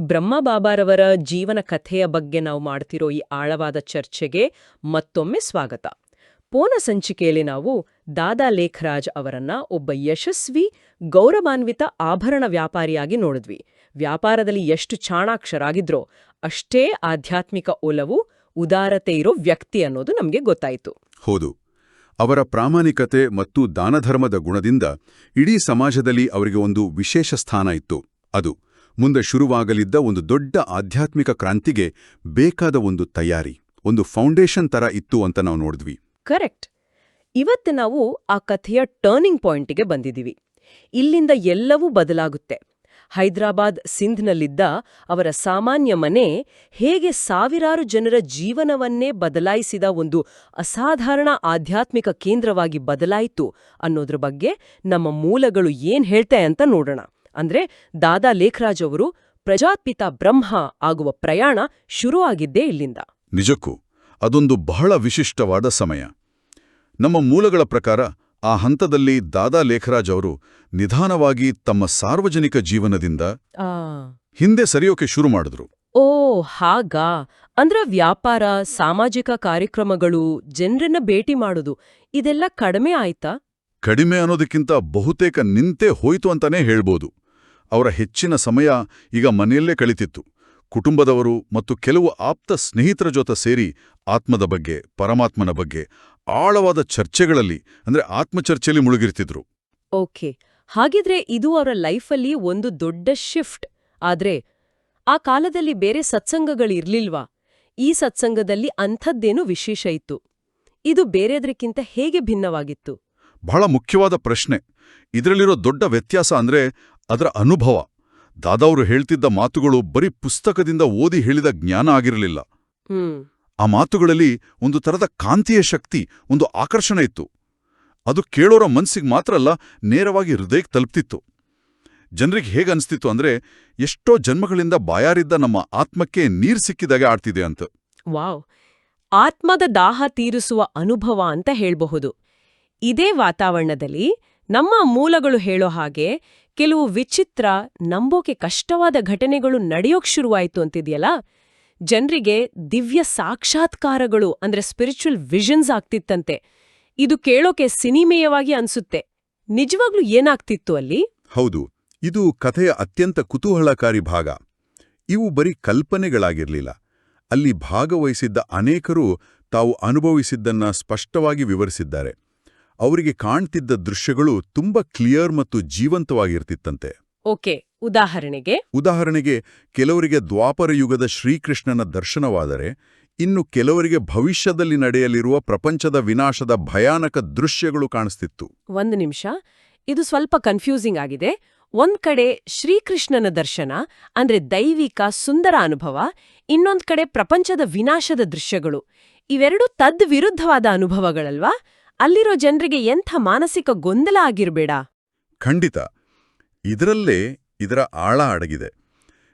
ಬ್ರಹ್ಮಬಾಬಾರವರ ಜೀವನ ಕಥೆಯ ಬಗ್ಗೆ ನಾವು ಮಾಡ್ತಿರೋ ಈ ಆಳವಾದ ಚರ್ಚೆಗೆ ಮತ್ತೊಮ್ಮೆ ಸ್ವಾಗತ. ಪೋನ ಸಂಚಿಕೆಯಲ್ಲಿ ನಾವು ದಾದಾ ಲೇಖರಾಜ್ ಅವರನ್ನ ಒಬ್ಬ ಯಶಸ್ವಿ, ಗೌರವಾನ್ವಿತ ಆಭರಣ ವ್ಯಾಪಾರಿಯಾಗಿ ನೋಡಿದ್ವಿ. ವ್ಯಾಪಾರದಲ್ಲಿ ಎಷ್ಟು ಚಾಣಾಕ್ಷರಾಗಿದ್ರೋ, ಅಷ್ಟೇ ಆಧ್ಯಾತ್ಮಿಕ ಒಲವು, ಉದಾರತೆ ಇರೋ ವ್ಯಕ್ತಿ ಅನ್ನೋದು ನಮಗೆ ಗೊತ್ತಾಯಿತು. ಹೌದು. ಅವರ ಪ್ರಾಮಾಣಿಕತೆ ಮತ್ತು ದಾನಧರ್ಮದ ಗುಣದಿಂದ ಇಡೀ ಸಮಾಜದಲ್ಲಿ ಅವರಿಗೆ ಒಂದು ವಿಶೇಷ ಸ್ಥಾನ ಇತ್ತು. ಅದು ಮುಂದೆ ಶುರುವಾಗಲಿದ್ದ ಒಂದು ದೊಡ್ಡ ಆಧ್ಯಾತ್ಮಿಕ ಕ್ರಾಂತಿಗೆ ಬೇಕಾದ ಒಂದು ತಯಾರಿ, ಒಂದು ಫೌಂಡೇಶನ್ ತರ ಇತ್ತು ಅಂತ ನಾವು ನೋಡಿದ್ವಿ. ಕರೆಕ್ಟ್. ಇವತ್ತು ನಾವು ಆ ಕಥೆಯ ಟರ್ನಿಂಗ್ ಪಾಯಿಂಟಿಗೆ ಬಂದಿದ್ದೀವಿ. ಇಲ್ಲಿಂದ ಎಲ್ಲವೂ ಬದಲಾಗುತ್ತೆ. ಹೈದರಾಬಾದ್ ಸಿಂಧ್ನಲ್ಲಿದ್ದ ಅವರ ಸಾಮಾನ್ಯ ಮನೆ ಹೇಗೆ ಸಾವಿರಾರು ಜನರ ಜೀವನವನ್ನೇ ಬದಲಾಯಿಸಿದ ಒಂದು ಅಸಾಧಾರಣ ಆಧ್ಯಾತ್ಮಿಕ ಕೇಂದ್ರವಾಗಿ ಬದಲಾಯಿತು ಅನ್ನೋದ್ರ ಬಗ್ಗೆ ನಮ್ಮ ಮೂಲಗಳು ಏನ್ ಹೇಳ್ತೆ ಅಂತ ನೋಡೋಣ. ಅಂದ್ರೆ ದಾದಾ ಲೇಖರಾಜ್ ಅವರು ಪ್ರಜಾಪಿತ ಬ್ರಹ್ಮ ಆಗುವ ಪ್ರಯಾಣ ಶುರು ಆಗಿದ್ದೇ ಇಲ್ಲಿಂದ. ನಿಜಕ್ಕೂ ಅದೊಂದು ಬಹಳ ವಿಶಿಷ್ಟವಾದ ಸಮಯ. ನಮ್ಮ ಮೂಲಗಳ ಪ್ರಕಾರ ಆ ಹಂತದಲ್ಲಿ ದಾದಾ ಲೇಖರಾಜ್ ಅವರು ನಿಧಾನವಾಗಿ ತಮ್ಮ ಸಾರ್ವಜನಿಕ ಜೀವನದಿಂದ ಹಿಂದೆ ಸರಿಯೋಕೆ ಶುರು ಮಾಡಿದ್ರು. ಓ ಹಾಗಾ. ಅಂದ್ರ ವ್ಯಾಪಾರ ಸಾಮಾಜಿಕ ಕಾರ್ಯಕ್ರಮಗಳು ಜನರನ್ನ ಭೇಟಿ ಮಾಡೋದು ಇದೆಲ್ಲ ಕಡಿಮೆ ಆಯ್ತಾ? ಕಡಿಮೆ ಅನ್ನೋದಕ್ಕಿಂತ ಬಹುತೇಕ ನಿಂತೇ ಹೋಯ್ತು ಅಂತಾನೆ ಹೇಳ್ಬೋದು. ಅವರ ಹೆಚ್ಚಿನ ಸಮಯ ಈಗ ಮನೆಯಲ್ಲೇ ಕಳಿತಿತ್ತು. ಕುಟುಂಬದವರು ಮತ್ತು ಕೆಲವು ಆಪ್ತ ಸ್ನೇಹಿತರ ಜೊತೆ ಸೇರಿ ಆತ್ಮದ ಬಗ್ಗೆ ಪರಮಾತ್ಮನ ಬಗ್ಗೆ ಆಳವಾದ ಚರ್ಚೆಗಳಲ್ಲಿ ಅಂದ್ರೆ ಆತ್ಮಚರ್ಚೆಯಲ್ಲಿ ಮುಳುಗಿರ್ತಿದ್ರು. ಓಕೆ. ಹಾಗಿದ್ರೆ ಇದು ಅವರ ಲೈಫಲ್ಲಿ ಒಂದು ದೊಡ್ಡ ಶಿಫ್ಟ್. ಆದ್ರೆ ಆ ಕಾಲದಲ್ಲಿ ಬೇರೆ ಸತ್ಸಂಗಗಳಿರ್ಲಿಲ್ವಾ? ಈ ಸತ್ಸಂಗದಲ್ಲಿ ಅಂಥದ್ದೇನು ವಿಶೇಷ ಇತ್ತು. ಇದು ಬೇರೆದ್ರಕ್ಕಿಂತ ಹೇಗೆ ಭಿನ್ನವಾಗಿತ್ತು? ಬಹಳ ಮುಖ್ಯವಾದ ಪ್ರಶ್ನೆ. ಇದರಲ್ಲಿರೋ ದೊಡ್ಡ ವ್ಯತ್ಯಾಸ ಅಂದ್ರೆ ಅದರ ಅನುಭವ. ದಾದಾವ್ರು ಹೇಳ್ತಿದ್ದ ಮಾತುಗಳು ಬರೀ ಪುಸ್ತಕದಿಂದ ಓದಿ ಹೇಳಿದ ಜ್ಞಾನ ಆಗಿರಲಿಲ್ಲ. ಆ ಮಾತುಗಳಲ್ಲಿ ಒಂದು ತರದ ಕಾಂತೀಯ ಶಕ್ತಿ ಒಂದು ಆಕರ್ಷಣೆ ಇತ್ತು. ಅದು ಕೇಳೋರ ಮನಸ್ಸಿಗೆ ಮಾತ್ರ ಅಲ್ಲ ನೇರವಾಗಿ ಹೃದಯಕ್ಕೆ ತಲುಪ್ತಿತ್ತು. ಜನರಿಗೆ ಹೇಗೆ ಅನಿಸ್ತಿತ್ತು ಅಂದ್ರೆ ಎಷ್ಟೋ ಜನ್ಮಗಳಿಂದ ಬಾಯಾರಿದ್ದ ನಮ್ಮ ಆತ್ಮಕ್ಕೆ ನೀರು ಸಿಕ್ಕಿದಾಗೆ ಆಡ್ತಿದೆ ಅಂತ. ವಾವ್. ಆತ್ಮದ ದಾಹ ತೀರಿಸುವ ಅನುಭವ ಅಂತ ಹೇಳಬಹುದು. ಇದೇ ವಾತಾವರಣದಲ್ಲಿ ನಮ್ಮ ಮೂಲಗಳು ಹೇಳೋ ಹಾಗೆ ಕೆಲವು ವಿಚಿತ್ರ, ನಂಬೋಕೆ ಕಷ್ಟವಾದ ಘಟನೆಗಳು ನಡೆಯೋಕ್ ಶುರುವಾಯಿತು ಅಂತಿದೆಯಲ್ಲ? ಜನರಿಗೆ ದಿವ್ಯ ಸಾಕ್ಷಾತ್ಕಾರಗಳು ಅಂದ್ರೆ ಸ್ಪಿರಿಚುವಲ್ ವಿಷನ್ಸ್ ಆಗ್ತಿತ್ತಂತೆ. ಇದು ಕೇಳೋಕೆ ಸಿನಿಮೇಯವಾಗಿ ಅನ್ಸುತ್ತೆ. ನಿಜವಾಗ್ಲೂ ಏನಾಗ್ತಿತ್ತು ಅಲ್ಲಿ? ಹೌದು, ಇದು ಕಥೆಯ ಅತ್ಯಂತ ಕುತೂಹಲಕಾರಿ ಭಾಗ. ಇವು ಬರೀ ಕಲ್ಪನೆಗಳಾಗಿರ್ಲಿಲ್ಲ. ಅಲ್ಲಿ ಭಾಗವಹಿಸಿದ್ದ ಅನೇಕರು ತಾವು ಅನುಭವಿಸಿದ್ದನ್ನ ಸ್ಪಷ್ಟವಾಗಿ ವಿವರಿಸಿದ್ದಾರೆ. ಅವರಿಗೆ ಕಾಣ್ತಿದ್ದ ದೃಶ್ಯಗಳು ತುಂಬಾ ಕ್ಲಿಯರ್ ಮತ್ತು ಜೀವಂತವಾಗಿರ್ತಿತ್ತಂತೆ. ಓಕೆ ಉದಾಹರಣೆಗೆ? ಉದಾಹರಣೆಗೆ ಕೆಲವರಿಗೆ ದ್ವಾಪರ ಯುಗದ ಶ್ರೀಕೃಷ್ಣನ ದರ್ಶನವಾದರೆ ಇನ್ನು ಕೆಲವರಿಗೆ ಭವಿಷ್ಯದಲ್ಲಿ ನಡೆಯಲಿರುವ ಪ್ರಪಂಚದ ವಿನಾಶದ ಭಯಾನಕ ದೃಶ್ಯಗಳು ಕಾಣಿಸ್ತಿತ್ತು. ಒಂದು ನಿಮಿಷ. ಇದು ಸ್ವಲ್ಪ ಕನ್ಫ್ಯೂಸಿಂಗ್ ಆಗಿದೆ. ಒಂದ್ ಕಡೆ ಶ್ರೀಕೃಷ್ಣನ ದರ್ಶನ ಅಂದ್ರೆ ದೈವಿಕ ಸುಂದರ ಅನುಭವ ಇನ್ನೊಂದ್ ಕಡೆ ಪ್ರಪಂಚದ ವಿನಾಶದ ದೃಶ್ಯಗಳು. ಇವೆರಡೂ ತದ್ ವಿರುದ್ಧವಾದ ಅನುಭವಗಳಲ್ವಾ? ಅಲ್ಲಿರೋ ಜನರಿಗೆ ಎಂಥ ಮಾನಸಿಕ ಗೊಂದಲ ಆಗಿರಬೇಡ. ಖಂಡಿತ. ಇದರಲ್ಲೇ ಇದರ ಆಳ ಅಡಗಿದೆ.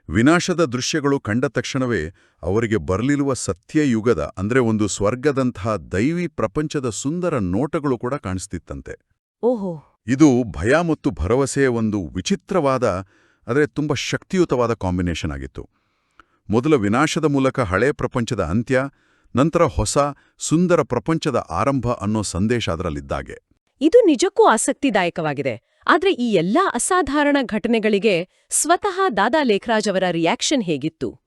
ವಿನಾಶದ ದೃಶ್ಯಗಳು ಕಂಡ ತಕ್ಷಣವೇ ಅವರಿಗೆ ಬರಲಿರುವ ಸತ್ಯಯುಗದ ಅಂದ್ರೆ ಒಂದು ಸ್ವರ್ಗದಂತಹ ದೈವಿ ಪ್ರಪಂಚದ ಸುಂದರ ನೋಟಗಳು ಕೂಡ ಕಾಣಿಸ್ತಿತ್ತಂತೆ. ಓಹೋ. ಇದು ಭಯ ಮತ್ತು ಭರವಸೆಯ ಒಂದು ವಿಚಿತ್ರವಾದ ಆದರೆ ತುಂಬ ಶಕ್ತಿಯುತವಾದ ಕಾಂಬಿನೇಷನ್ ಆಗಿತ್ತು. ಮೊದಲ ವಿನಾಶದ ಮೂಲಕ ಹಳೆ ಪ್ರಪಂಚದ ಅಂತ್ಯ ನಂತರ ಹೊಸ ಸುಂದರ ಪ್ರಪಂಚದ ಆರಂಭ ಅನ್ನೋ ಸಂದೇಶ ಅದರಲ್ಲಿದ್ದಾಗೆ. ಇದು ನಿಜಕ್ಕೂ ಆಸಕ್ತಿದಾಯಕವಾಗಿದೆ. ಆದ್ರೆ ಈ ಎಲ್ಲಾ ಅಸಾಧಾರಣ ಘಟನೆಗಳಿಗೆ ಸ್ವತಃ ದಾದಾ ಲೇಖರಾಜ್ ಅವರ ರಿಯಾಕ್ಷನ್ ಹೇಗಿತ್ತು?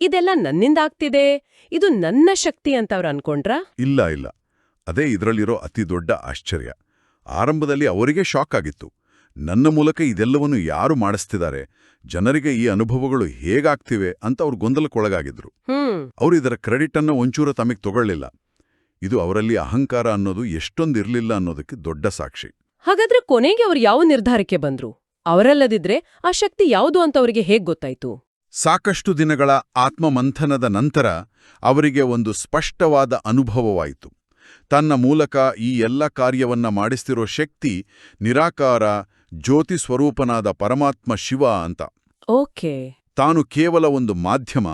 ಇದೆಲ್ಲ ನನ್ನಿಂದಾಗ್ತಿದೆ? ಇದು ನನ್ನ ಶಕ್ತಿ ಅಂತ ಅವ್ರು ಅನ್ಕೊಂಡ್ರಾ? ಇಲ್ಲ ಇಲ್ಲ. ಅದೇ ಇದರಲ್ಲಿರೋ ಅತಿ ದೊಡ್ಡ ಆಶ್ಚರ್ಯ. ಆರಂಭದಲ್ಲಿ ಅವರಿಗೆ ಶಾಕ್ ಆಗಿತ್ತು. ನನ್ನ ಮೂಲಕ ಇದೆಲ್ಲವನ್ನು ಯಾರು ಮಾಡಿಸ್ತಿದ್ದಾರೆ? ಜನರಿಗೆ ಈ ಅನುಭವಗಳು ಹೇಗಾಗ್ತಿವೆ ಅಂತ ಅವ್ರು ಗೊಂದಲಕ್ಕೊಳಗಾಗಿದ್ರು. ಅವರು ಇದರ ಕ್ರೆಡಿಟ್ ಅನ್ನು ಒಂಚೂರ ತಮಗೆ ತಗೊಳ್ಳಿಲ್ಲ. ಇದು ಅವರಲ್ಲಿ ಅಹಂಕಾರ ಅನ್ನೋದು ಎಷ್ಟೊಂದಿರಲಿಲ್ಲ ಅನ್ನೋದಕ್ಕೆ ದೊಡ್ಡ ಸಾಕ್ಷಿ. ಹಾಗಾದ್ರೆ ಕೊನೆಗೆ ಅವರು ಯಾವ ನಿರ್ಧಾರಕ್ಕೆ ಬಂದ್ರು? ಅವರಲ್ಲದಿದ್ರೆ ಆ ಶಕ್ತಿ ಯಾವುದು ಅಂತ ಅವರಿಗೆ ಹೇಗ್ ಗೊತ್ತಾಯ್ತು? ಸಾಕಷ್ಟು ದಿನಗಳ ಆತ್ಮಮಂಥನದ ನಂತರ ಅವರಿಗೆ ಒಂದು ಸ್ಪಷ್ಟವಾದ ಅನುಭವವಾಯಿತು. ತನ್ನ ಮೂಲಕ ಈ ಎಲ್ಲ ಕಾರ್ಯವನ್ನ ಮಾಡಿಸ್ತಿರೋ ಶಕ್ತಿ ನಿರಾಕಾರ ಜ್ಯೋತಿ ಸ್ವರೂಪನಾದ ಪರಮಾತ್ಮ ಶಿವ ಅಂತ. ಓಕೆ. ತಾನು ಕೇವಲ ಒಂದು ಮಾಧ್ಯಮ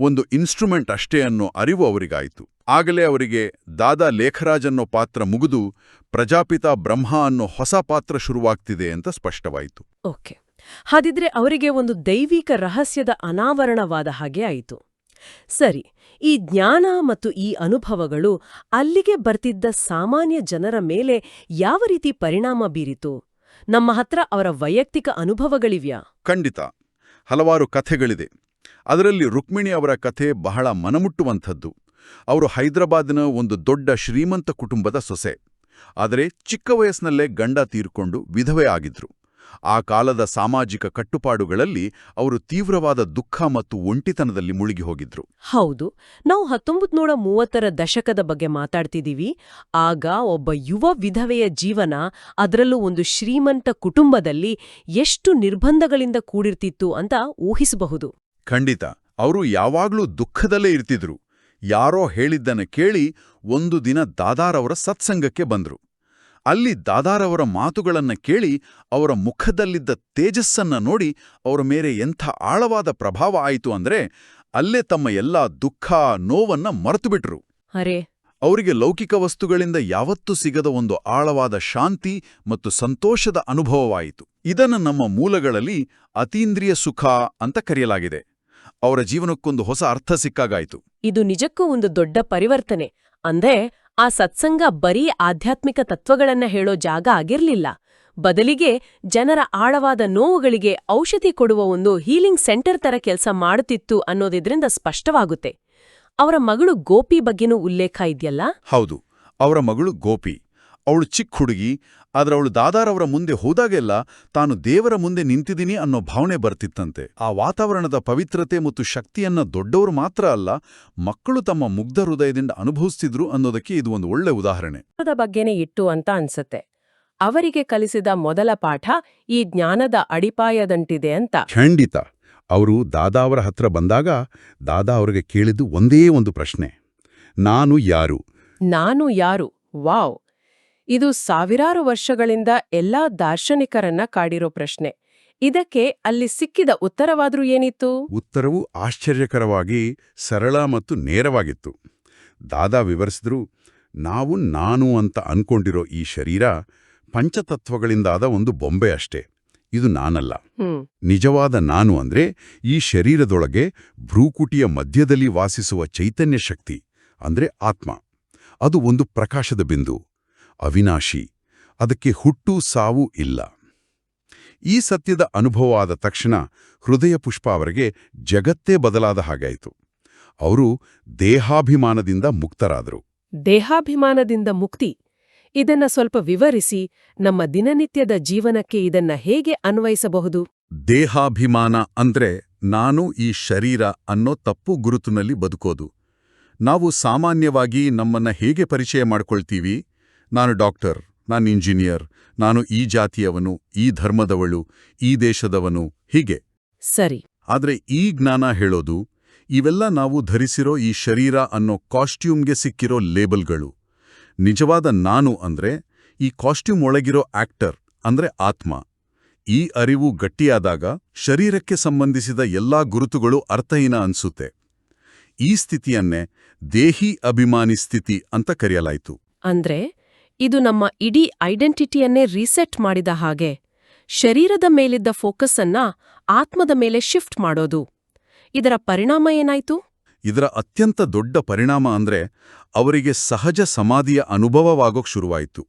ಒಂದು ಇನ್ಸ್ಟ್ರುಮೆಂಟ್ ಅಷ್ಟೇ ಅನ್ನೋ ಅರಿವು ಅವರಿಗಾಯಿತು. ಆಗಲೇ ಅವರಿಗೆ ದಾದಾ ಲೇಖರಾಜನ್ನೋ ಪಾತ್ರ ಮುಗಿದು ಪ್ರಜಾಪಿತ ಬ್ರಹ್ಮ ಅನ್ನೋ ಹೊಸ ಪಾತ್ರ ಶುರುವಾಗ್ತಿದೆ ಅಂತ ಸ್ಪಷ್ಟವಾಯಿತು. ಓಕೆ. ಹಾಗಿದ್ರೆ ಅವರಿಗೆ ಒಂದು ದೈವಿಕ ರಹಸ್ಯದ ಅನಾವರಣವಾದ ಹಾಗೆ ಆಯಿತು. ಸರಿ ಈ ಜ್ಞಾನ ಮತ್ತು ಈ ಅನುಭವಗಳು ಅಲ್ಲಿಗೆ ಬರ್ತಿದ್ದ ಸಾಮಾನ್ಯ ಜನರ ಮೇಲೆ ಯಾವ ರೀತಿ ಪರಿಣಾಮ ಬೀರಿತು? ನಮ್ಮ ಹತ್ರ ಅವರ ವೈಯಕ್ತಿಕ ಅನುಭವಗಳಿವ್ಯಾ? ಖಂಡಿತ. ಹಲವಾರು ಕಥೆಗಳಿದೆ. ಅದರಲ್ಲಿ ರುಕ್ಮಿಣಿ ಅವರ ಕಥೆ ಬಹಳ ಮನಮುಟ್ಟುವಂಥದ್ದು. ಅವರು ಹೈದರಾಬಾದಿನ ಒಂದು ದೊಡ್ಡ ಶ್ರೀಮಂತ ಕುಟುಂಬದ ಸೊಸೆ. ಆದರೆ ಚಿಕ್ಕ ವಯಸ್ಸಿನಲ್ಲೇ ಗಂಡ ತೀರ್ಕೊಂಡು ವಿಧವೆ ಆಗಿದ್ರು. ಆ ಕಾಲದ ಸಾಮಾಜಿಕ ಕಟ್ಟುಪಾಡುಗಳಲ್ಲಿ ಅವರು ತೀವ್ರವಾದ ದುಃಖ ಮತ್ತು ಒಂಟಿತನದಲ್ಲಿ ಮುಳುಗಿ ಹೋಗಿದ್ರು. ಹೌದು ನಾವು ಹತ್ತೊಂಬತ್ ನೂರ ಮೂವತ್ತರ ದಶಕದ ಬಗ್ಗೆ ಮಾತಾಡ್ತಿದ್ದೀವಿ. ಆಗ ಒಬ್ಬ ಯುವ ವಿಧವೆಯ ಜೀವನ ಅದರಲ್ಲೂ ಒಂದು ಶ್ರೀಮಂತ ಕುಟುಂಬದಲ್ಲಿ ಎಷ್ಟು ನಿರ್ಬಂಧಗಳಿಂದ ಕೂಡಿರ್ತಿತ್ತು ಅಂತ ಊಹಿಸಬಹುದು. ಖಂಡಿತ ಅವರು ಯಾವಾಗ್ಲೂ ದುಃಖದಲ್ಲೇ ಇರ್ತಿದ್ರು. ಯಾರೋ ಹೇಳಿದ್ದನ್ನು ಕೇಳಿ ಒಂದು ದಿನ ದಾದಾರವರ ಸತ್ಸಂಗಕ್ಕೆ ಬಂದ್ರು. ಅಲ್ಲಿ ದಾದಾರವರ ಮಾತುಗಳನ್ನು ಕೇಳಿ ಅವರ ಮುಖದಲ್ಲಿದ್ದ ತೇಜಸ್ಸನ್ನ ನೋಡಿ ಅವರ ಮೇಲೆ ಎಂಥ ಆಳವಾದ ಪ್ರಭಾವ ಆಯಿತು ಅಂದ್ರೆ ಅಲ್ಲೇ ತಮ್ಮ ಎಲ್ಲಾ ದುಃಖ ನೋವನ್ನ ಮರೆತುಬಿಟ್ರು. ಅರೆ. ಅವರಿಗೆ ಲೌಕಿಕ ವಸ್ತುಗಳಿಂದ ಯಾವತ್ತೂ ಸಿಗದ ಒಂದು ಆಳವಾದ ಶಾಂತಿ ಮತ್ತು ಸಂತೋಷದ ಅನುಭವವಾಯಿತು. ಇದನ್ನು ನಮ್ಮ ಮೂಲಗಳಲ್ಲಿ ಅತೀಂದ್ರಿಯ ಸುಖ ಅಂತ ಕರೆಯಲಾಗಿದೆ. ಅವರ ಜೀವನಕ್ಕೊಂದು ಹೊಸ ಅರ್ಥ ಸಿಕ್ಕಾಗಾಯಿತು. ಇದು ನಿಜಕ್ಕೂ ಒಂದು ದೊಡ್ಡ ಪರಿವರ್ತನೆ. ಅಂದೇ ಆ ಸತ್ಸಂಗ ಬರೀ ಆಧ್ಯಾತ್ಮಿಕ ತತ್ವಗಳನ್ನ ಹೇಳೋ ಜಾಗ ಆಗಿರ್ಲಿಲ್ಲ. ಬದಲಿಗೆ ಜನರ ಆಳವಾದ ನೋವುಗಳಿಗೆ ಔಷಧಿ ಕೊಡುವ ಒಂದು ಹೀಲಿಂಗ್ ಸೆಂಟರ್ ತರ ಕೆಲಸ ಮಾಡುತ್ತಿತ್ತು ಅನ್ನೋದಿದ್ರಿಂದ ಸ್ಪಷ್ಟವಾಗುತ್ತೆ. ಅವರ ಮಗಳು ಗೋಪಿ ಬಗ್ಗೆನೂ ಉಲ್ಲೇಖ ಇದೆಯಲ್ಲ? ಹೌದು, ಅವರ ಮಗಳು ಗೋಪಿ. ಅವಳು ಚಿಕ್ಕ ಹುಡುಗಿ ಆದ್ರೆ ಅವಳು ದಾದಾರವರ ಮುಂದೆ ಹೋದಾಗೆಲ್ಲ ತಾನು ದೇವರ ಮುಂದೆ ನಿಂತಿದ್ದೀನಿ ಅನ್ನೋ ಭಾವನೆ ಬರ್ತಿತ್ತಂತೆ. ಆ ವಾತಾವರಣದ ಪವಿತ್ರತೆ ಮತ್ತು ಶಕ್ತಿಯನ್ನ ದೊಡ್ಡವರು ಮಾತ್ರ ಅಲ್ಲ ಮಕ್ಕಳು ತಮ್ಮ ಮುಗ್ಧ ಹೃದಯದಿಂದ ಅನುಭವಿಸ್ತಿದ್ರು ಅನ್ನೋದಕ್ಕೆ ಇದು ಒಂದು ಒಳ್ಳೆ ಉದಾಹರಣೆ. ಬಗ್ಗೆನೇ ಇಟ್ಟು ಅಂತ ಅನ್ಸತ್ತೆ. ಅವರಿಗೆ ಕಲಿಸಿದ ಮೊದಲ ಪಾಠ ಈ ಜ್ಞಾನದ ಅಡಿಪಾಯದಂಟಿದೆ ಅಂತ. ಖಂಡಿತ. ಅವರು ದಾದಾವರ ಹತ್ರ ಬಂದಾಗ ದಾದಾ ಅವರಿಗೆ ಕೇಳಿದ್ದು ಒಂದೇ ಒಂದು ಪ್ರಶ್ನೆ. ನಾನು ಯಾರು? ನಾನು ಯಾರು? ವಾವ್! ಇದು ಸಾವಿರಾರು ವರ್ಷಗಳಿಂದ ಎಲ್ಲಾ ದಾರ್ಶನಿಕರನ್ನ ಕಾಡಿರೋ ಪ್ರಶ್ನೆ. ಇದಕ್ಕೆ ಅಲ್ಲಿ ಸಿಕ್ಕಿದ ಉತ್ತರವಾದ್ರೂ ಏನಿತ್ತು? ಉತ್ತರವು ಆಶ್ಚರ್ಯಕರವಾಗಿ ಸರಳ ಮತ್ತು ನೇರವಾಗಿತ್ತು. ದಾದಾ ವಿವರಿಸಿದ್ರು ನಾವು ನಾನು ಅಂತ ಅನ್ಕೊಂಡಿರೋ ಈ ಶರೀರ ಪಂಚತತ್ವಗಳಿಂದಾದ ಒಂದು ಬೊಂಬೆ ಅಷ್ಟೇ. ಇದು ನಾನಲ್ಲ. ನಿಜವಾದ ನಾನು ಅಂದ್ರೆ ಈ ಶರೀರದೊಳಗೆ ಭ್ರೂಕುಟಿಯ ಮಧ್ಯದಲ್ಲಿ ವಾಸಿಸುವ ಚೈತನ್ಯ ಶಕ್ತಿ ಅಂದ್ರೆ ಆತ್ಮ. ಅದು ಒಂದು ಪ್ರಕಾಶದ ಬಿಂದು. ಅವಿನಾಶಿ. ಅದಕ್ಕೆ ಹುಟ್ಟು ಸಾವು ಇಲ್ಲ. ಈ ಸತ್ಯದ ಅನುಭವ ಆದ ತಕ್ಷಣ ಹೃದಯ ಪುಷ್ಪ ಅವರಿಗೆ ಜಗತ್ತೇ ಬದಲಾದ ಹಾಗಾಯಿತು ಅವರು ದೇಹಾಭಿಮಾನದಿಂದ ಮುಕ್ತರಾದರು. ದೇಹಾಭಿಮಾನದಿಂದ ಮುಕ್ತಿ. ಇದನ್ನ ಸ್ವಲ್ಪ ವಿವರಿಸಿ ನಮ್ಮ ದಿನನಿತ್ಯದ ಜೀವನಕ್ಕೆ ಇದನ್ನ ಹೇಗೆ ಅನ್ವಯಿಸಬಹುದು? ದೇಹಾಭಿಮಾನ ಅಂದ್ರೆ ನಾನು ಈ ಶರೀರ ಅನ್ನೋ ತಪ್ಪು ಗುರುತಿನಲ್ಲಿ ಬದುಕೋದು. ನಾವು ಸಾಮಾನ್ಯವಾಗಿ ನಮ್ಮನ್ನ ಹೇಗೆ ಪರಿಚಯ ಮಾಡ್ಕೊಳ್ತೀವಿ? ನಾನು ಡಾಕ್ಟರ್ ನಾನು ಇಂಜಿನಿಯರ್ ನಾನು ಈ ಜಾತಿಯವನು ಈ ಧರ್ಮದವಳು ಈ ದೇಶದವನು ಹೀಗೆ. ಸರಿ. ಆದರೆ ಈ ಜ್ಞಾನ ಹೇಳೋದು ಇವೆಲ್ಲ ನಾವು ಧರಿಸಿರೋ ಈ ಶರೀರ ಅನ್ನೋ ಕಾಸ್ಟ್ಯೂಮ್ಗೆ ಸಿಕ್ಕಿರೋ ಲೇಬಲ್ಗಳು. ನಿಜವಾದ ನಾನು ಅಂದ್ರೆ ಈ ಕಾಸ್ಟ್ಯೂಮ್ ಒಳಗಿರೋ ಆಕ್ಟರ್ ಅಂದ್ರೆ ಆತ್ಮ. ಈ ಅರಿವು ಗಟ್ಟಿಯಾದಾಗ ಶರೀರಕ್ಕೆ ಸಂಬಂಧಿಸಿದ ಎಲ್ಲಾ ಗುರುತುಗಳು ಅರ್ಥಹೀನ ಅನ್ಸುತ್ತೆ. ಈ ಸ್ಥಿತಿಯನ್ನೇ ದೇಹಿ ಅಭಿಮಾನಿ ಸ್ಥಿತಿ ಅಂತ ಕರೆಯಲಾಯಿತು. ಅಂದ್ರೆ ಇದು ನಮ್ಮ ಇಡೀ ಐಡೆಂಟಿಟಿಯನ್ನೇ ರೀಸೆಟ್ ಮಾಡಿದ ಹಾಗೆ. ಶರೀರದ ಮೇಲಿದ್ದ ಫೋಕಸ್ ಅನ್ನ ಆತ್ಮದ ಮೇಲೆ ಶಿಫ್ಟ್ ಮಾಡೋದು. ಇದರ ಪರಿಣಾಮ ಏನಾಯ್ತು? ಇದರ ಅತ್ಯಂತ ದೊಡ್ಡ ಪರಿಣಾಮ ಅಂದ್ರೆ ಅವರಿಗೆ ಸಹಜ ಸಮಾಧಿಯ ಅನುಭವವಾಗೋಕ್ ಶುರುವಾಯಿತು.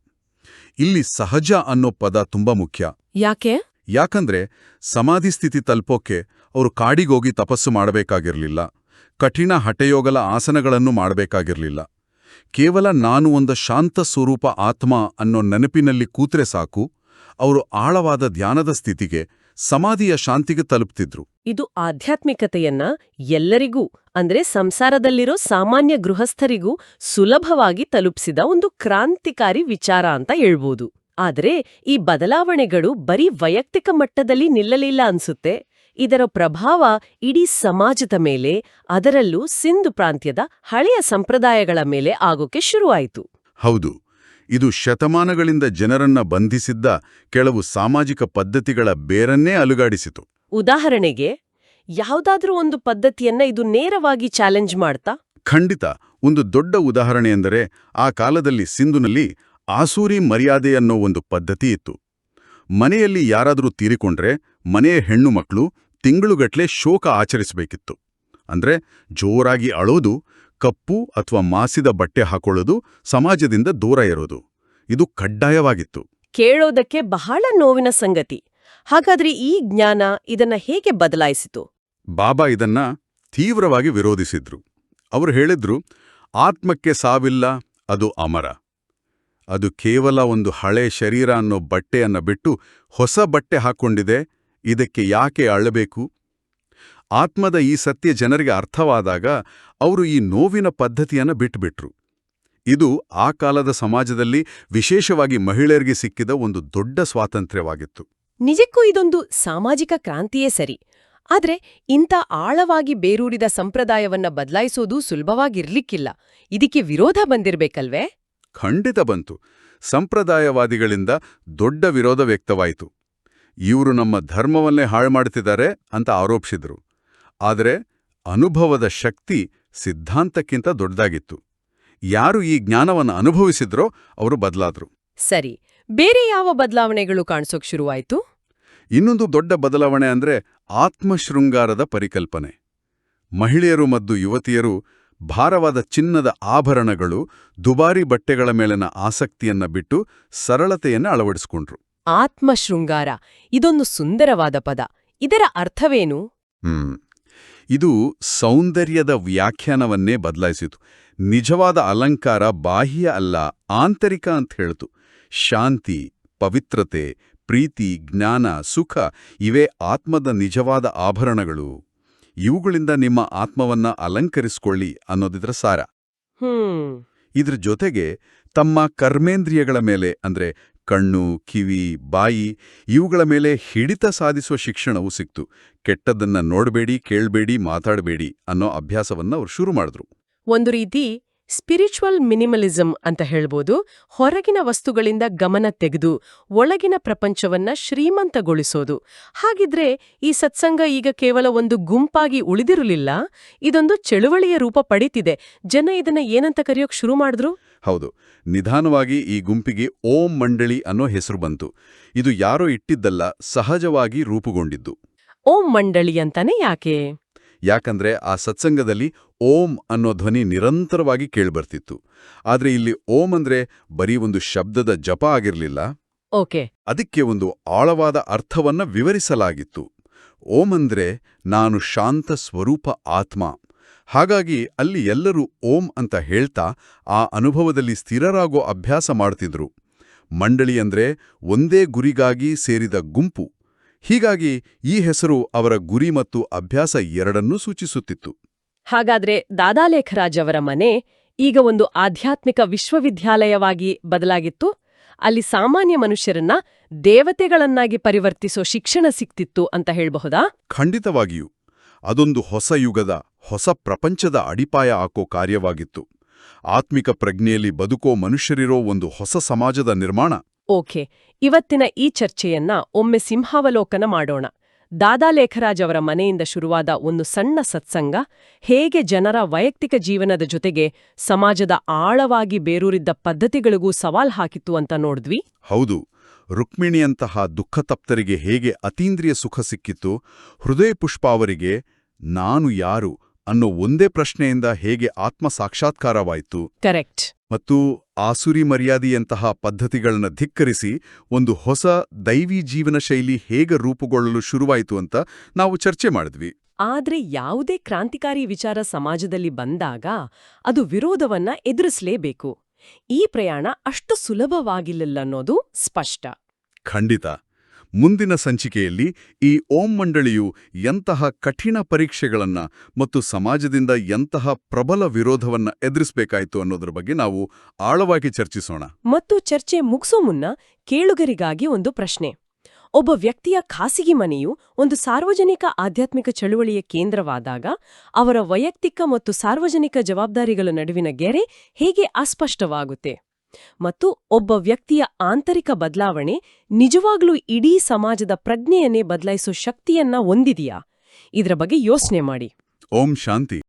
ಇಲ್ಲಿ ಸಹಜ ಅನ್ನೋ ಪದ ತುಂಬಾ ಮುಖ್ಯ. ಯಾಕೆ? ಯಾಕಂದ್ರೆ ಸಮಾಧಿ ಸ್ಥಿತಿ ತಲುಪೋಕೆ ಅವರು ಕಾಡಿಗೋಗಿ ತಪಸ್ಸು ಮಾಡಬೇಕಾಗಿರಲಿಲ್ಲ. ಕಠಿಣ ಹಠಯೋಗಲ ಆಸನಗಳನ್ನು ಮಾಡಬೇಕಾಗಿರ್ಲಿಲ್ಲ. ಕೇವಲ ನಾನು ಒಂದು ಶಾಂತ ಸ್ವರೂಪ ಆತ್ಮ ಅನ್ನೋ ನೆನಪಿನಲ್ಲಿ ಕೂತ್ರೆ ಸಾಕು, ಅವರು ಆಳವಾದ ಧ್ಯಾನದ ಸ್ಥಿತಿಗೆ, ಸಮಾಧಿಯ ಶಾಂತಿಗೆ ತಲುಪ್ತಿದ್ರು. ಇದು ಆಧ್ಯಾತ್ಮಿಕತೆಯನ್ನ ಎಲ್ಲರಿಗೂ, ಅಂದ್ರೆ ಸಂಸಾರದಲ್ಲಿರೋ ಸಾಮಾನ್ಯ ಗೃಹಸ್ಥರಿಗೂ ಸುಲಭವಾಗಿ ತಲುಪಿಸಿದ ಒಂದು ಕ್ರಾಂತಿಕಾರಿ ವಿಚಾರ ಅಂತ ಹೇಳ್ಬೋದು. ಆದ್ರೆ ಈ ಬದಲಾವಣೆಗಳು ಬರೀ ವೈಯಕ್ತಿಕ ಮಟ್ಟದಲ್ಲಿ ನಿಲ್ಲಲಿಲ್ಲ ಅನ್ಸುತ್ತೆ. ಇದರ ಪ್ರಭಾವ ಇಡೀ ಸಮಾಜದ ಮೇಲೆ ಅದರಲ್ಲೂ ಸಿಂಧು ಪ್ರಾಂತ್ಯದ ಹಳೆಯ ಸಂಪ್ರದಾಯಗಳ ಮೇಲೆ ಆಗೋಕೆ ಶುರುವಾಯಿತು. ಹೌದು. ಇದು ಶತಮಾನಗಳಿಂದ ಜನರನ್ನ ಬಂಧಿಸಿದ್ದ ಕೆಲವು ಸಾಮಾಜಿಕ ಪದ್ಧತಿಗಳ ಬೇರನ್ನೇ ಅಲುಗಾಡಿಸಿತು. ಉದಾಹರಣೆಗೆ ಯಾವುದಾದ್ರೂ ಒಂದು ಪದ್ಧತಿಯನ್ನ ಇದು ನೇರವಾಗಿ ಚಾಲೆಂಜ್ ಮಾಡ್ತಾ? ಖಂಡಿತ. ಒಂದು ದೊಡ್ಡ ಉದಾಹರಣೆ ಎಂದರೆ ಆ ಕಾಲದಲ್ಲಿ ಸಿಂಧುನಲ್ಲಿ ಆಸೂರಿ ಮರ್ಯಾದೆ ಅನ್ನೋ ಒಂದು ಪದ್ಧತಿ ಇತ್ತು. ಮನೆಯಲ್ಲಿ ಯಾರಾದರೂ ತೀರಿಕೊಂಡ್ರೆ ಮನೆಯ ಹೆಣ್ಣು ಮಕ್ಕಳು ತಿಂಗಳುಗಟ್ಲೆ ಶೋಕ ಆಚರಿಸಬೇಕಿತ್ತು. ಅಂದ್ರೆ ಜೋರಾಗಿ ಅಳೋದು ಕಪ್ಪು ಅಥವಾ ಮಾಸಿದ ಬಟ್ಟೆ ಹಾಕೊಳ್ಳೋದು ಸಮಾಜದಿಂದ ದೂರ ಇರೋದು. ಇದು ಕಡ್ಡಾಯವಾಗಿತ್ತು. ಕೇಳೋದಕ್ಕೆ ಬಹಳ ನೋವಿನ ಸಂಗತಿ. ಹಾಗಾದ್ರೆ ಈ ಜ್ಞಾನ ಇದನ್ನ ಹೇಗೆ ಬದಲಾಯಿಸಿತು? ಬಾಬಾ ಇದನ್ನ ತೀವ್ರವಾಗಿ ವಿರೋಧಿಸಿದ್ರು. ಅವರು ಹೇಳಿದ್ರು ಆತ್ಮಕ್ಕೆ ಸಾವಿಲ್ಲ ಅದು ಅಮರ. ಅದು ಕೇವಲ ಒಂದು ಹಳೆ ಶರೀರ ಅನ್ನೋ ಬಟ್ಟೆಯನ್ನ ಬಿಟ್ಟು ಹೊಸ ಬಟ್ಟೆ ಹಾಕ್ಕೊಂಡಿದೆ ಇದಕ್ಕೆ ಯಾಕೆ ಅಳಬೇಕು ಆತ್ಮದ ಈ ಸತ್ಯ ಜನರಿಗೆ ಅರ್ಥವಾದಾಗ ಅವರು ಈ ನೋವಿನ ಪದ್ಧತಿಯನ್ನ ಬಿಟ್ಟುಬಿಟ್ರು ಇದು ಆ ಕಾಲದ ಸಮಾಜದಲ್ಲಿ ವಿಶೇಷವಾಗಿ ಮಹಿಳೆಯರಿಗೆ ಸಿಕ್ಕಿದ ಒಂದು ದೊಡ್ಡ ಸ್ವಾತಂತ್ರ್ಯವಾಗಿತ್ತು. ನಿಜಕ್ಕೂ ಇದೊಂದು ಸಾಮಾಜಿಕ ಕ್ರಾಂತಿಯೇ ಸರಿ. ಆದರೆ ಇಂಥ ಆಳವಾಗಿ ಬೇರೂರಿದ ಸಂಪ್ರದಾಯವನ್ನ ಬದಲಾಯಿಸೋದು ಸುಲಭವಾಗಿರ್ಲಿಕ್ಕಿಲ್ಲ. ಇದಕ್ಕೆ ವಿರೋಧ ಬಂದಿರಬೇಕಲ್ವೇ? ಖಂಡಿತ ಬಂತು. ಸಂಪ್ರದಾಯವಾದಿಗಳಿಂದ ದೊಡ್ಡ ವಿರೋಧ ವ್ಯಕ್ತವಾಯಿತು. ಇವರು ನಮ್ಮ ಧರ್ಮವನ್ನೇ ಹಾಳು ಮಾಡುತ್ತಿದ್ದಾರೆ ಅಂತ ಆರೋಪಿಸಿದರು. ಆದರೆ ಅನುಭವದ ಶಕ್ತಿ ಸಿದ್ಧಾಂತಕ್ಕಿಂತ ದೊಡ್ಡದಾಗಿತ್ತು. ಯಾರು ಈ ಜ್ಞಾನವನ್ನು ಅನುಭವಿಸಿದ್ರೋ ಅವರು ಬದಲಾದ್ರು. ಸರಿ ಬೇರೆ ಯಾವ ಬದಲಾವಣೆಗಳು ಕಾಣಿಸೋಕೆ ಶುರುವಾಯಿತು? ಇನ್ನೊಂದು ದೊಡ್ಡ ಬದಲಾವಣೆ ಅಂದ್ರೆ ಆತ್ಮಶೃಂಗಾರದ ಪರಿಕಲ್ಪನೆ. ಮಹಿಳೆಯರು ಮತ್ತು ಯುವತಿಯರು ಭಾರವಾದ ಚಿನ್ನದ ಆಭರಣಗಳು ದುಬಾರಿ ಬಟ್ಟೆಗಳ ಮೇಲಿನ ಆಸಕ್ತಿಯನ್ನ ಬಿಟ್ಟು ಸರಳತೆಯನ್ನು ಅಳವಡಿಸಿಕೊಂಡ್ರು. ಆತ್ಮಶೃಂಗಾರ. ಇದೊಂದು ಸುಂದರವಾದ ಪದ. ಇದರ ಅರ್ಥವೇನು? ಇದು ಸೌಂದರ್ಯದ ವ್ಯಾಖ್ಯಾನವನ್ನೇ ಬದಲಾಯಿಸಿತು. ನಿಜವಾದ ಅಲಂಕಾರ ಬಾಹ್ಯ ಅಲ್ಲ ಆಂತರಿಕ ಅಂತ ಹೇಳಿತು. ಶಾಂತಿ ಪವಿತ್ರತೆ ಪ್ರೀತಿ ಜ್ಞಾನ ಸುಖ ಇವೇ ಆತ್ಮದ ನಿಜವಾದ ಆಭರಣಗಳು. ಇವುಗಳಿಂದ ನಿಮ್ಮ ಆತ್ಮವನ್ನ ಅಲಂಕರಿಸಿಕೊಳ್ಳಿ ಅನ್ನೋದಿದ್ರ ಸಾರ. ಹ್ಮ್. ಇದ್ರ ಜೊತೆಗೆ ತಮ್ಮ ಕರ್ಮೇಂದ್ರಿಯಗಳ ಮೇಲೆ ಅಂದ್ರೆ ಕಣ್ಣು, ಕಿವಿ, ಬಾಯಿ ಇವುಗಳ ಮೇಲೆ ಹಿಡಿತ ಸಾಧಿಸುವ ಶಿಕ್ಷಣವು ಸಿಕ್ತು. ಕೆಟ್ಟದನ್ನ ನೋಡಬೇಡಿ, ಕೇಳಬೇಡಿ, ಮಾತಾಡಬೇಡಿ ಅನ್ನೋ ಅಭ್ಯಾಸವನ್ನ ಅವರು ಶುರು ಮಾಡಿದ್ರು. ಒಂದು ರೀತಿ ಸ್ಪಿರಿಚುವಲ್ ಮಿನಿಮಲಿಸಂ ಅಂತ ಹೇಳ್ಬೋದು. ಹೊರಗಿನ ವಸ್ತುಗಳಿಂದ ಗಮನ ತೆಗೆದು ಒಳಗಿನ ಪ್ರಪಂಚವನ್ನ ಶ್ರೀಮಂತಗೊಳಿಸೋದು. ಹಾಗಿದ್ರೆ ಈ ಸತ್ಸಂಗ ಈಗ ಕೇವಲ ಒಂದು ಗುಂಪಾಗಿ ಉಳಿದಿರಲಿಲ್ಲ, ಇದೊಂದು ಚಳುವಳಿಯ ರೂಪ ಪಡೀತಿದೆ. ಜನ ಇದನ್ನ ಏನಂತ ಕರೆಯೋಕ್ ಶುರು ಮಾಡಿದ್ರು? ಹೌದು. ನಿಧಾನವಾಗಿ ಈ ಗುಂಪಿಗೆ ಓಂ ಮಂಡಳಿ ಅನ್ನೋ ಹೆಸರು ಬಂತು. ಇದು ಯಾರೋ ಇಟ್ಟಿದ್ದಲ್ಲ ಸಹಜವಾಗಿ ರೂಪುಗೊಂಡಿದ್ದು. ಓಂ ಮಂಡಳಿ ಅಂತಾನೆ ಯಾಕೆ? ಯಾಕಂದ್ರೆ ಆ ಸತ್ಸಂಗದಲ್ಲಿ ಓಂ ಅನ್ನೋ ಧ್ವನಿ ನಿರಂತರವಾಗಿ ಕೇಳ್ಬರ್ತಿತ್ತು. ಆದ್ರೆ ಇಲ್ಲಿ ಓಂ ಅಂದ್ರೆ ಬರೀ ಒಂದು ಶಬ್ದದ ಜಪ ಆಗಿರಲಿಲ್ಲ. ಓಕೆ. ಅದಕ್ಕೆ ಒಂದು ಆಳವಾದ ಅರ್ಥವನ್ನ ವಿವರಿಸಲಾಗಿತ್ತು. ಓಂ ಅಂದ್ರೆ ನಾನು ಶಾಂತ ಸ್ವರೂಪ ಆತ್ಮ. ಹಾಗಾಗಿ ಅಲ್ಲಿ ಎಲ್ಲರೂ ಓಂ ಅಂತ ಹೇಳ್ತಾ ಆ ಅನುಭವದಲ್ಲಿ ಸ್ಥಿರರಾಗೋ ಅಭ್ಯಾಸ ಮಾಡ್ತಿದ್ರು. ಮಂಡಳಿ ಅಂದ್ರೆ ಒಂದೇ ಗುರಿಗಾಗಿ ಸೇರಿದ ಗುಂಪು. ಹೀಗಾಗಿ ಈ ಹೆಸರು ಅವರ ಗುರಿ ಮತ್ತು ಅಭ್ಯಾಸ ಎರಡನ್ನೂ ಸೂಚಿಸುತ್ತಿತ್ತು. ಹಾಗಾದ್ರೆ ದಾದಾಲೇಖರಾಜ್ ಅವರ ಮನೆ ಈಗ ಒಂದು ಆಧ್ಯಾತ್ಮಿಕ ವಿಶ್ವವಿದ್ಯಾಲಯವಾಗಿ ಬದಲಾಗಿತ್ತು. ಅಲ್ಲಿ ಸಾಮಾನ್ಯ ಮನುಷ್ಯರನ್ನ ದೇವತೆಗಳನ್ನಾಗಿ ಪರಿವರ್ತಿಸೋ ಶಿಕ್ಷಣ ಸಿಕ್ತಿತ್ತು ಅಂತ ಹೇಳಬಹುದಾ? ಖಂಡಿತವಾಗಿಯೂ. ಅದೊಂದು ಹೊಸ ಯುಗದ ಹೊಸ ಪ್ರಪಂಚದ ಅಡಿಪಾಯ ಹಾಕೋ ಕಾರ್ಯವಾಗಿತ್ತು. ಆತ್ಮಿಕ ಪ್ರಜ್ಞೆಯಲ್ಲಿ ಬದುಕೋ ಮನುಷ್ಯರಿರೋ ಒಂದು ಹೊಸ ಸಮಾಜದ ನಿರ್ಮಾಣ. ಓಕೆ ಇವತ್ತಿನ ಈ ಚರ್ಚೆಯನ್ನ ಒಮ್ಮೆ ಸಿಂಹಾವಲೋಕನ ಮಾಡೋಣ. ದಾದಾಲೇಖರಾಜ್ ಅವರ ಮನೆಯಿಂದ ಶುರುವಾದ ಒಂದು ಸಣ್ಣ ಸತ್ಸಂಗ ಹೇಗೆ ಜನರ ವೈಯಕ್ತಿಕ ಜೀವನದ ಜೊತೆಗೆ ಸಮಾಜದ ಆಳವಾಗಿ ಬೇರೂರಿದ್ದ ಪದ್ಧತಿಗಳಿಗೂ ಸವಾಲ್ ಹಾಕಿತ್ತು ಅಂತ ನೋಡಿದ್ವಿ? ಹೌದು ರುಕ್ಮಿಣಿಯಂತಹ ದುಃಖತಪ್ತರಿಗೆ ಹೇಗೆ ಅತೀಂದ್ರಿಯ ಸುಖ ಸಿಕ್ಕಿತ್ತು ಹೃದಯ ಪುಷ್ಪ ಅವರಿಗೆ ನಾನು ಯಾರು ಅನ್ನೋ ಒಂದೇ ಪ್ರಶ್ನೆಯಿಂದ ಹೇಗೆ ಆತ್ಮ ಸಾಕ್ಷಾತ್ಕಾರವಾಯಿತು ಕರೆಕ್ಟ್. ಮತ್ತು ಆಸುರಿ ಮರ್ಯಾದೆಯಂತಹ ಪದ್ಧತಿಗಳನ್ನು ಧಿಕ್ಕರಿಸಿ ಒಂದು ಹೊಸ ದೈವಿ ಜೀವನ ಶೈಲಿ ಹೇಗೆ ರೂಪುಗೊಳ್ಳಲು ಶುರುವಾಯಿತು ಅಂತ ನಾವು ಚರ್ಚೆ ಮಾಡಿದ್ವಿ. ಆದ್ರೆ ಯಾವುದೇ ಕ್ರಾಂತಿಕಾರಿ ವಿಚಾರ ಸಮಾಜದಲ್ಲಿ ಬಂದಾಗ ಅದು ವಿರೋಧವನ್ನ ಎದುರಿಸಲೇಬೇಕು. ಈ ಪ್ರಯಾಣ ಅಷ್ಟು ಸುಲಭವಾಗಿಲ್ಲ ಅನ್ನೋದು ಸ್ಪಷ್ಟ. ಖಂಡಿತ. ಮುಂದಿನ ಸಂಚಿಕೆಯಲ್ಲಿ ಈ ಓಂ ಮಂಡಳಿಯು ಎಂತಹ ಕಠಿಣ ಪರೀಕ್ಷೆಗಳನ್ನ ಮತ್ತು ಸಮಾಜದಿಂದ ಎಂತಹ ಪ್ರಬಲ ವಿರೋಧವನ್ನ ಎದುರಿಸಬೇಕಾಯಿತು ಅನ್ನೋದ್ರ ಬಗ್ಗೆ ನಾವು ಆಳವಾಗಿ ಚರ್ಚಿಸೋಣ. ಮತ್ತು ಚರ್ಚೆ ಮುಗಿಸೋ ಮುನ್ನ ಕೇಳುಗರಿಗಾಗಿ ಒಂದು ಪ್ರಶ್ನೆ. ಒಬ್ಬ ವ್ಯಕ್ತಿಯ ಖಾಸಗಿ ಮನೆಯು ಒಂದು ಸಾರ್ವಜನಿಕ ಆಧ್ಯಾತ್ಮಿಕ ಚಳುವಳಿಯ ಕೇಂದ್ರವಾದಾಗ ಅವರ ವೈಯಕ್ತಿಕ ಮತ್ತು ಸಾರ್ವಜನಿಕ ಜವಾಬ್ದಾರಿಗಳ ನಡುವಿನ ಗೆರೆ ಹೇಗೆ ಅಸ್ಪಷ್ಟವಾಗುತ್ತೆ? ಮತ್ತು ಒಬ್ಬ ವ್ಯಕ್ತಿಯ ಆಂತರಿಕ ಬದಲಾವಣೆ ನಿಜವಾಗ್ಲೂ ಇಡೀ ಸಮಾಜದ ಪ್ರಜ್ಞೆಯನ್ನೇ ಬದಲಾಯಿಸೋ ಶಕ್ತಿಯನ್ನ ಹೊಂದಿದೆಯಾ? ಇದರ ಬಗ್ಗೆ ಯೋಚನೆ ಮಾಡಿ. ಓಂ ಶಾಂತಿ.